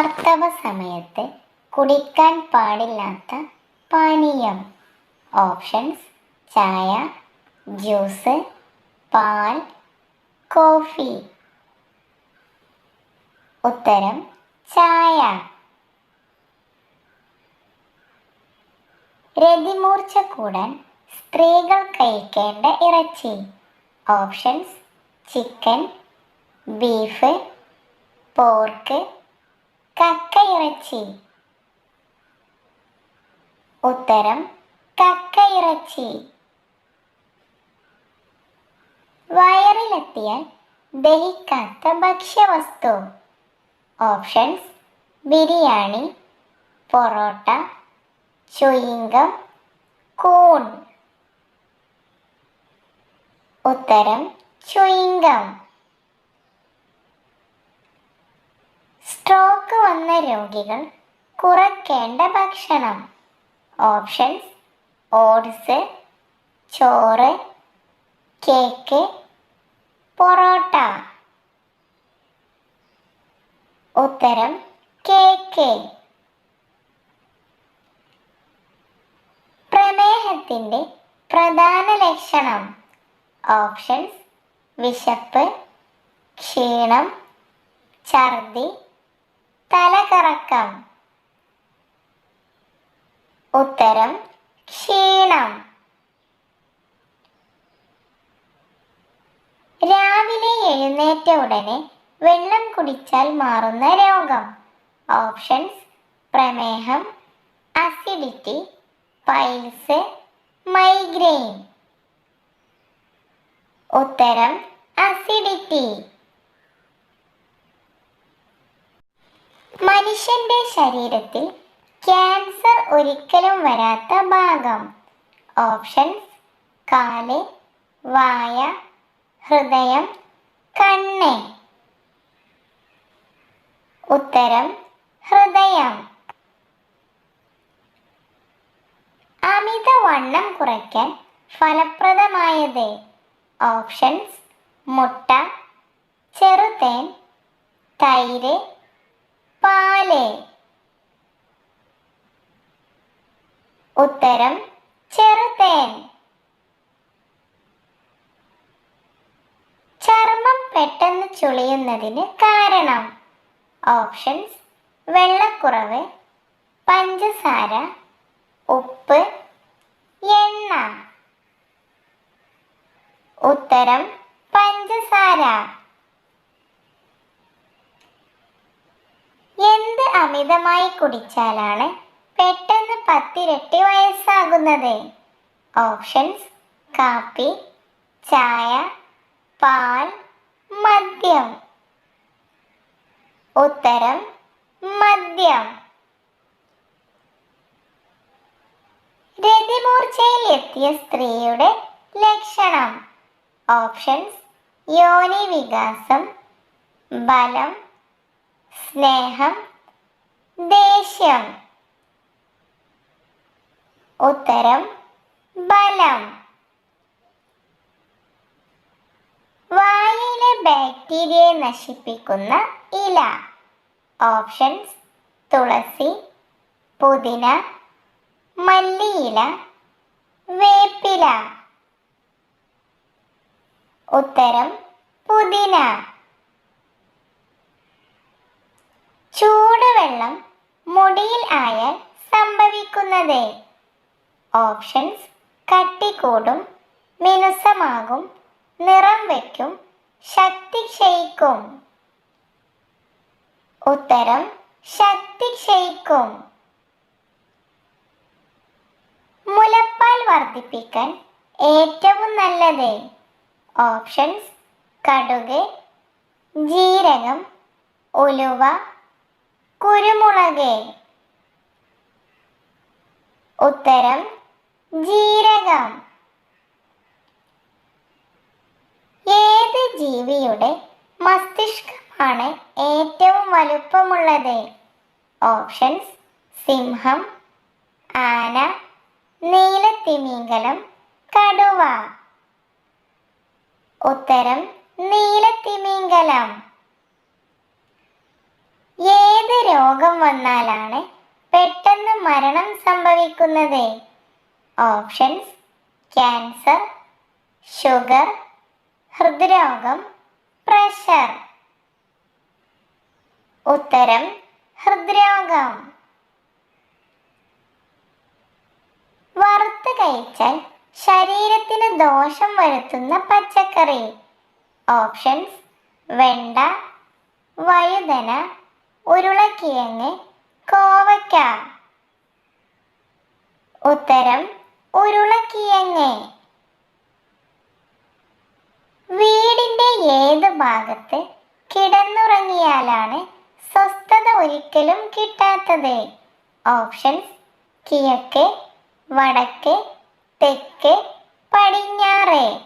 ആർത്തവ സമയത്ത് കുടിക്കാൻ പാടില്ലാത്ത പാനീയം. ഓപ്ഷൻസ് ചായ ജ്യൂസ് പാൽ കോഫി. ഉത്തരം ചായ. രതിമൂർച്ച കൂടാൻ സ്ത്രീകൾ കഴിക്കേണ്ട ഇറച്ചി. ഓപ്ഷൻസ് ചിക്കൻ ബീഫ് പോർക്ക് കക്ക ഇറച്ചി ഉത്തരം കക്കയിറച്ചി. വയറിലെത്തിയാൽ ദഹിക്കാത്ത ഭക്ഷ്യവസ്തു. Options biryani porotta chewing gum കൂൺ. ഉത്തരം ചുയിങ്കം. സ്ട്രോക്ക് വന്ന രോഗികൾ കുറയ്ക്കേണ്ട ഭക്ഷണം. ഓപ്ഷൻസ് ഓട്സ് ചോറ് കേക്ക് പൊറോട്ട. ഉത്തരം കേക്ക്. പ്രമേഹത്തിന്റെ പ്രധാന ലക്ഷണം. ഓപ്ഷൻസ് വിശപ്പ് ക്ഷീണം ഛർദി തലകറക്കം. ഉത്തരം ക്ഷീണം. രാവിലെ എഴുന്നേറ്റ ഉടനെ വെള്ളം കുടിച്ചാൽ മാറുന്ന രോഗം. ഓപ്ഷൻസ് പ്രമേഹം അസിഡിറ്റി പൈൽസ് മൈഗ്രെയിൻ. ഉത്തരം അസിഡിറ്റി. മനുഷ്യന്റെ ശരീരത്തിൽ ക്യാൻസർ ഒരിക്കലും വരാത്ത ഭാഗം. ഓപ്ഷൻസ് കാൽ വായ ഹൃദയം കണ്ണ്. ഉത്തരം ഹൃദയം. അമിതവണ്ണം കുറയ്ക്കാൻ ഫലപ്രദമായത് ഓപ്ഷൻസ് മുട്ട ചെറുതേൻ തൈര് പാൽ. ഉത്തരം ചെറുതേൻ. ചർമ്മം പെട്ടെന്ന് ചുളിയുന്നതിന് കാരണം. ഓപ്ഷൻസ് വെള്ളക്കുറവ് പഞ്ചസാര ഉപ്പ് എണ്ണ. ഉത്തരം പഞ്ചസാര എന്ത് അമിതമായി കുടിച്ചാലാണ് പെട്ടെന്ന് പത്തിരട്ടി വയസ്സാകുന്നത്. ഓപ്ഷൻസ് കാപ്പി ചായ പാൽ മദ്യം. ഉത്തരം മദ്യം. രതിമൂർച്ചയിൽ എത്തിയ സ്ത്രീയുടെ ലക്ഷണം. ഓപ്ഷൻസ് യോനി വികാസം ബലം സ്നേഹം ദേഷ്യം. ഉത്തരം ബലം. വായിലെ ബാക്ടീരിയയെ നശിപ്പിക്കുന്ന ഇല. ഓപ്ഷൻസ് തുളസി പുതിന മല്ലിയില വേപ്പില. ഉത്തരം പുതിന. ചൂടുവെള്ളം മുടിയിൽ ആയാൽ സംഭവിക്കുന്നത്. ഓപ്ഷൻസ് കട്ടിക്കൂടും മിനുസമാകും നിറം വയ്ക്കും ശക്തി ക്ഷയിക്കും. ഉത്തരം ശക്തി ക്ഷയിക്കും. മുലപ്പാൽ വർദ്ധിപ്പിക്കാൻ ഏറ്റവും നല്ലത്. ഓപ്ഷൻസ് കടുക് ജീരകം ഉലുവ കുരുമുളക്. ഉത്തരം ജീരകം. ഏത് ജീവിയുടെ മസ്തിഷ്കമാണ് ഏറ്റവും വലുപ്പമുള്ളത്? ഓപ്ഷൻസ് സിംഹം ആന നീലത്തിമിംഗലം കടുവ. ഉത്തരം നീലത്തിമിംഗലം. ഏത് രോഗം വന്നാലാണ് പെട്ടെന്ന് മരണം സംഭവിക്കുന്നത്? ഓപ്ഷൻസ് ക്യാൻസർ ഷുഗർ ഹൃദ്രോഗം പ്രഷർ. ഉത്തരം ഹൃദ്രോഗം. വറുത്ത് കഴിച്ചാൽ ശരീരത്തിന് ദോഷം വരുത്തുന്ന പച്ചക്കറി. ഓപ്ഷൻസ് വെണ്ട വഴുതന ഉരുളക്കിഴങ്ങ് കോവയ്ക്ക. ഉത്തരം ഉരുളക്കിഴങ്ങ്. വീടിന്റെ ഏത് ഭാഗത്ത് കിടന്നുറങ്ങിയാലാണ് സ്വസ്ഥത ഒരിക്കലും കിട്ടാത്തത്? ഓപ്ഷൻസ് കിഴക്ക് വടക്ക് തെക്ക് പടിഞ്ഞാറ്.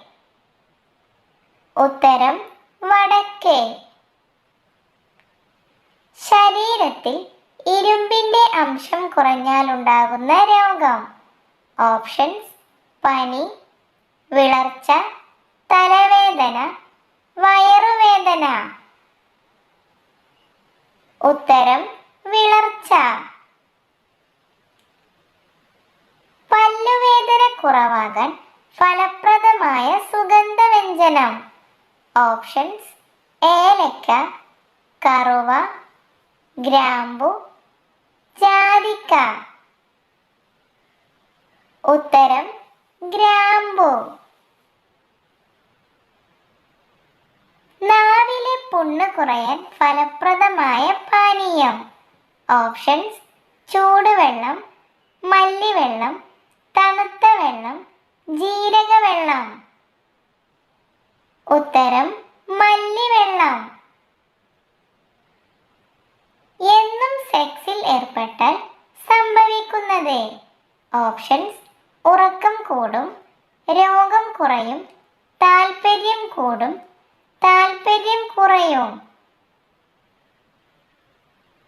ഉത്തരം വടക്ക്. ശരീരത്തിൽ ഇരുമ്പിന്റെ അംശം കുറഞ്ഞാലുണ്ടാകുന്ന രോഗം. ഓപ്ഷൻസ് പനി വിളർച്ച തലവേദന വയറുവേദന. ഉത്തരം വിളർച്ച. പല്ലുവേദന കുറവാകാൻ ഫലപ്രദമായ സുഗന്ധവ്യഞ്ജനം. ഓപ്ഷൻസ് ഏലക്ക കറുവ ഗ്രാമ്പു ജാതിക്ക. ഉത്തരം ഗ്രാമ്പു. നാവിലെ പുണ്ണ് കുറയാൻ ഫലപ്രദമായ പാനീയം. ഓപ്ഷൻസ് ചൂടുവെള്ളം മല്ലിവെള്ളം തണുത്ത വെള്ളം ജീരകവെള്ളം ഉത്തരം മല്ലിവെള്ളം എന്നും സെക്സിൽ ഏർപ്പെട്ടാൽ സംഭവിക്കുന്നത് ഓപ്ഷൻസ് ഉറക്കം കൂടും രോഗം കുറയും താല്പര്യം കൂടും താല്പര്യം കുറയും.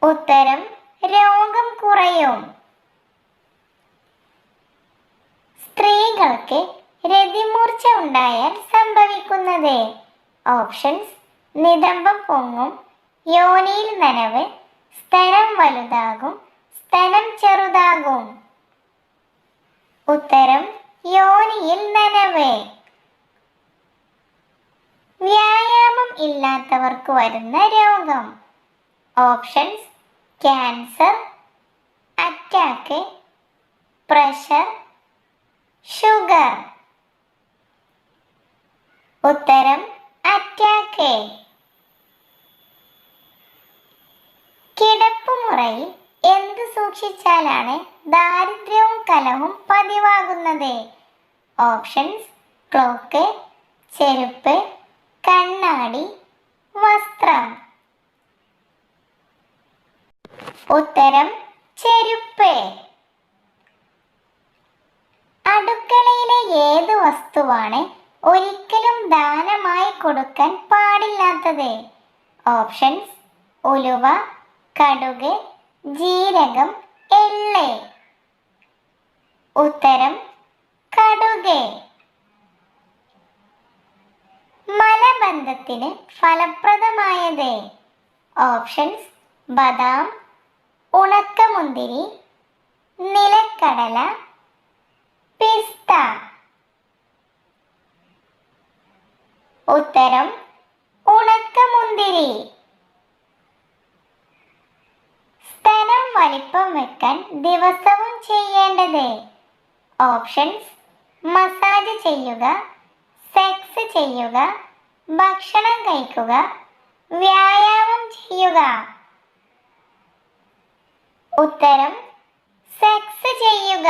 ഉത്തരം രോഗം കുറയും. സ്ത്രീകൾക്ക് രതിമൂർച്ച ഉണ്ടായാൽ സംഭവിക്കുന്നത്. ഓപ്ഷൻസ് നിതംബം പൊങ്ങും യോനിയിൽ നനവ് സ്തനം വലുതാകും സ്തനം ചെറുതാകും. ഉത്തരം യോനിയിൽ നനവ് വ്യായാമം ഇല്ലാത്തവർക്ക് വരുന്ന രോഗം. Options cancer attack pressure sugar. ഉത്തരം അറ്റാക്ക്. കിടപ്പുമുറയിൽ എന്ത് സൂക്ഷിച്ചാലാണ് ദാരിദ്ര്യവും കലഹവും പതിവാകുന്നത്? ഓപ്ഷൻസ് ക്ലോക്ക് ചെരുപ്പ് കണ്ണാടി വസ്ത്രം. ഉത്തരം ചെരുപ്പ്. അടുക്കളയിലെ ഏത് വസ്തുവാണ് ഒരിക്കലും ദാനമായി കൊടുക്കാൻ പാടില്ലാത്തത്? ഓപ്ഷൻസ് ഉലുവ കടുക് ജീരകം എള്ള്. ഉത്തരം കടുക്. മലബന്ധത്തിന് ഫലപ്രദമായത് ഓപ്ഷൻസ് ബദാം ഉണക്കമുന്തിരി നിലക്കടല പിസ്ത. ഉത്തരം ഉണക്കമുന്തിരി. സ്തനം വലിപ്പം വെക്കാൻ ദിവസവും ചെയ്യേണ്ടത് ഓപ്ഷൻസ് മസാജ് ചെയ്യുക സെക്സ് ചെയ്യുക ഭക്ഷണം കഴിക്കുക വ്യായാമം ചെയ്യുക. ഉത്തരം സെക്സ് ചെയ്യുക.